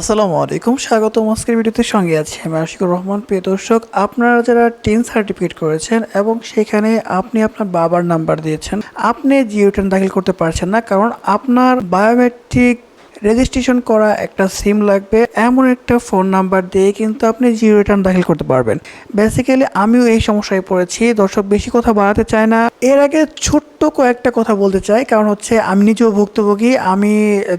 আসসালামু আলাইকুম স্বাগত আজকের ভিডিওতে সঙ্গে আছি আমি আশিকুর রহমান। প্রিয় দর্শক, আপনারা যারা টেন সার্টিফিকেট করেছেন এবং সেখানে আপনি আপনার বাবার নাম্বার দিয়েছেন, আপনি জিও টেন দাখিল করতে পারছেন না, কারণ আপনার বায়োমেট্রিক রেজিস্ট্রেশন করা একটা সিম লাগবে, এমন একটা ফোন নাম্বার দিয়ে কিন্তু আপনি জিও রিটার্ন দাখিল করতে পারবেন। বেসিক্যালি আমিও এই সমস্যায় পড়েছি, দর্শক বেশি কথা বাড়াতে চায় না। এর আগে ছোট্ট কয়েকটা কথা বলতে চাই, কারণ হচ্ছে আমি নিজেও ভুক্তভোগী, আমি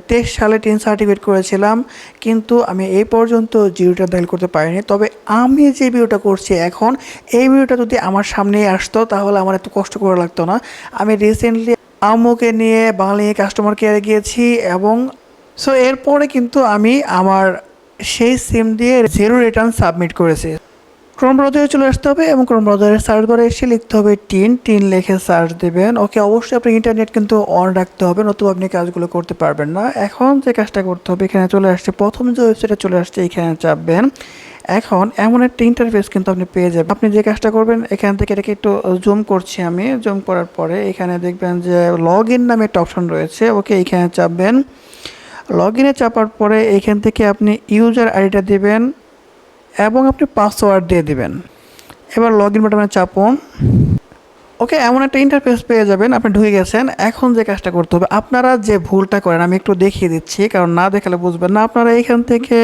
তেইশ সালে টেন সার্টিফিকেট করেছিলাম, কিন্তু আমি এই পর্যন্ত জিও রিটার্ন দাখিল করতে পারিনি। তবে আমি যে ভিডিওটা করছি এখন, এই ভিডিওটা যদি আমার সামনে আসতো, তাহলে আমার এত কষ্ট করা লাগতো না। আমি রিসেন্টলি আম্মুকে নিয়ে বাঙালি কাস্টমার কেয়ারে গিয়েছি এবং সো এরপরে কিন্তু আমি আমার সেই সিম দিয়ে জিরো রিটার্ন সাবমিট করেছি। ক্রোম ব্রাউজারে চলে আসতে হবে এবং ক্রোম ব্রাউজারে সার্চ বারে এসে লিখতে হবে টিন। টিন লিখে সার্চ দেবেন। ওকে অবশ্যই আপনি ইন্টারনেট কিন্তু অন রাখতে হবে, নতুবা আপনি কাজগুলো করতে পারবেন না। এখন যে কাজটা করতে হবে, এখানে চলে আসছে। প্রথম যে ওয়েবসাইটে চলে আসছে, এখানে চাপবেন। এখন এমন একটা ইন্টারফেস কিন্তু আপনি পেয়ে যাবেন। আপনি যে কাজটা করবেন, এখান থেকে এটাকে একটু জুম করছি আমি। জুম করার পরে এখানে দেখবেন যে লগ ইন নামে একটা অপশন রয়েছে। ওকে এখানে চাপবেন। লগ ইনে চাপার পরে এখান থেকে আপনি ইউজার আইডিটা দেবেন এবং আপনি পাসওয়ার্ড দিয়ে দেবেন। এবার লগ ইন বাটনে চাপুন। ওকে এমন একটা ইন্টারফেস পেয়ে যাবেন, আপনি ঢুকে গেছেন, এখন যে কাজটা করতে হবে, আপনারা যে ভুলটা করেন, আমি একটু দেখিয়ে দিচ্ছি, কারণ না দেখালে বুঝবেন না, আপনারা এখান থেকে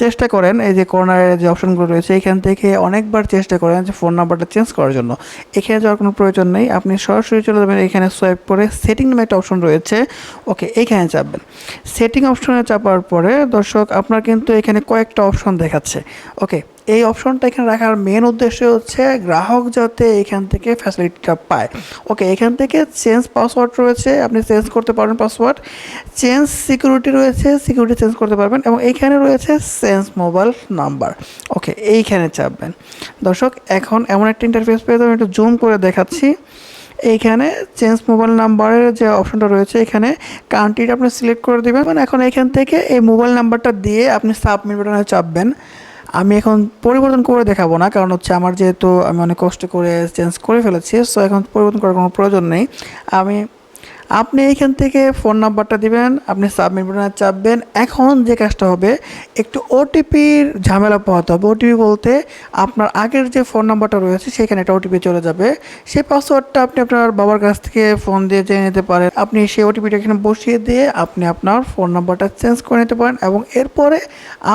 চেষ্টা করেন, এই যে কর্নারের যে অপশনগুলো রয়েছে, এখান থেকে অনেকবার চেষ্টা করেন যে ফোন নাম্বারটা চেঞ্জ করার জন্য। এখানে যাওয়ার কোনো প্রয়োজন নেই, আপনি সরাসরি চলে যাবেন, এখানে সোয়াইপ করে সেটিং নামে একটা অপশন রয়েছে ওকে এখানে চাপবেন। সেটিং অপশনে চাপার পরে, দর্শক, আপনার কিন্তু এখানে কয়েকটা অপশন দেখাচ্ছে ওকে এই অপশনটা এখানে রাখার মেন উদ্দেশ্য হচ্ছে গ্রাহক যাতে এখান থেকে ফ্যাসিলিটিটা পায়। ওকে এখান থেকে চেঞ্জ পাসওয়ার্ড রয়েছে, আপনি চেঞ্জ করতে পারবেন পাসওয়ার্ড চেঞ্জ সিকিউরিটি রয়েছে সিকিউরিটি চেঞ্জ করতে পারবেন এবং এইখানে রয়েছে চেঞ্জ মোবাইল নাম্বার ওকে এইখানে চাপবেন। দর্শক, এখন এমন একটা ইন্টারফেস পেয়ে যাবেন, একটু জুম করে দেখাচ্ছি। এইখানে চেঞ্জ মোবাইল নাম্বারের যে অপশনটা রয়েছে, এখানে কান্ট্রিটা আপনি সিলেক্ট করে দেবেন। মানে এখন এখান থেকে এই মোবাইল নাম্বারটা দিয়ে আপনি সাবমিট বাটনে চাপবেন। আমি এখন পরিবর্তন করে দেখাবো না, কারণ হচ্ছে আমার যেহেতু আমি অনেক কষ্ট করে চেঞ্জ করে ফেলেছি সো এখন পরিবর্তন করার কোনো প্রয়োজন নেই। আমি আপনি এইখান থেকে ফোন নাম্বারটা দিবেন, আপনি সাবমিট বাটনে চাপবেন। এখন যে কাজটা হবে, একটু ওটিপির ঝামেলা পোহাতে হবে। ওটিপি বলতে আপনার আগের যে ফোন নাম্বারটা রয়েছে, সেখানে একটা ওটিপি চলে যাবে। সেই পাসওয়ার্ডটা আপনি আপনার বাবার কাছ থেকে ফোন দিয়ে জেনে নিতে পারেন। আপনি সেই ওটিপিটা এখানে বসিয়ে দিয়ে আপনি আপনার ফোন নাম্বারটা চেঞ্জ করে নিতে পারেন এবং এরপরে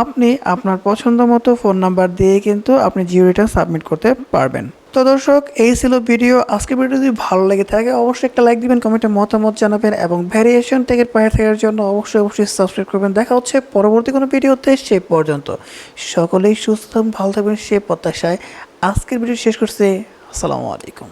আপনি আপনার পছন্দ মতো ফোন নাম্বার দিয়ে কিন্তু আপনি জিও রিটার্ন সাবমিট করতে পারবেন। তো দর্শক, এই ছিল ভিডিও। আজকে ভিডিও যদি ভালো লেগে থাকে, অবশ্যই একটা লাইক দিবেন কমেন্টে মতামত জানাবেন এবং ভ্যারিয়েশন টেকের পায়ে থাকার জন্য অবশ্যই অবশ্যই সাবস্ক্রাইব করবেন। দেখা হচ্ছে পরবর্তী কোনো ভিডিওতে সে পর্যন্ত। সকলেই সুস্থ ভালো থাকবেন সে প্রত্যাশায়। আজকের ভিডিও শেষ করছে। আসসালামু আলাইকুম।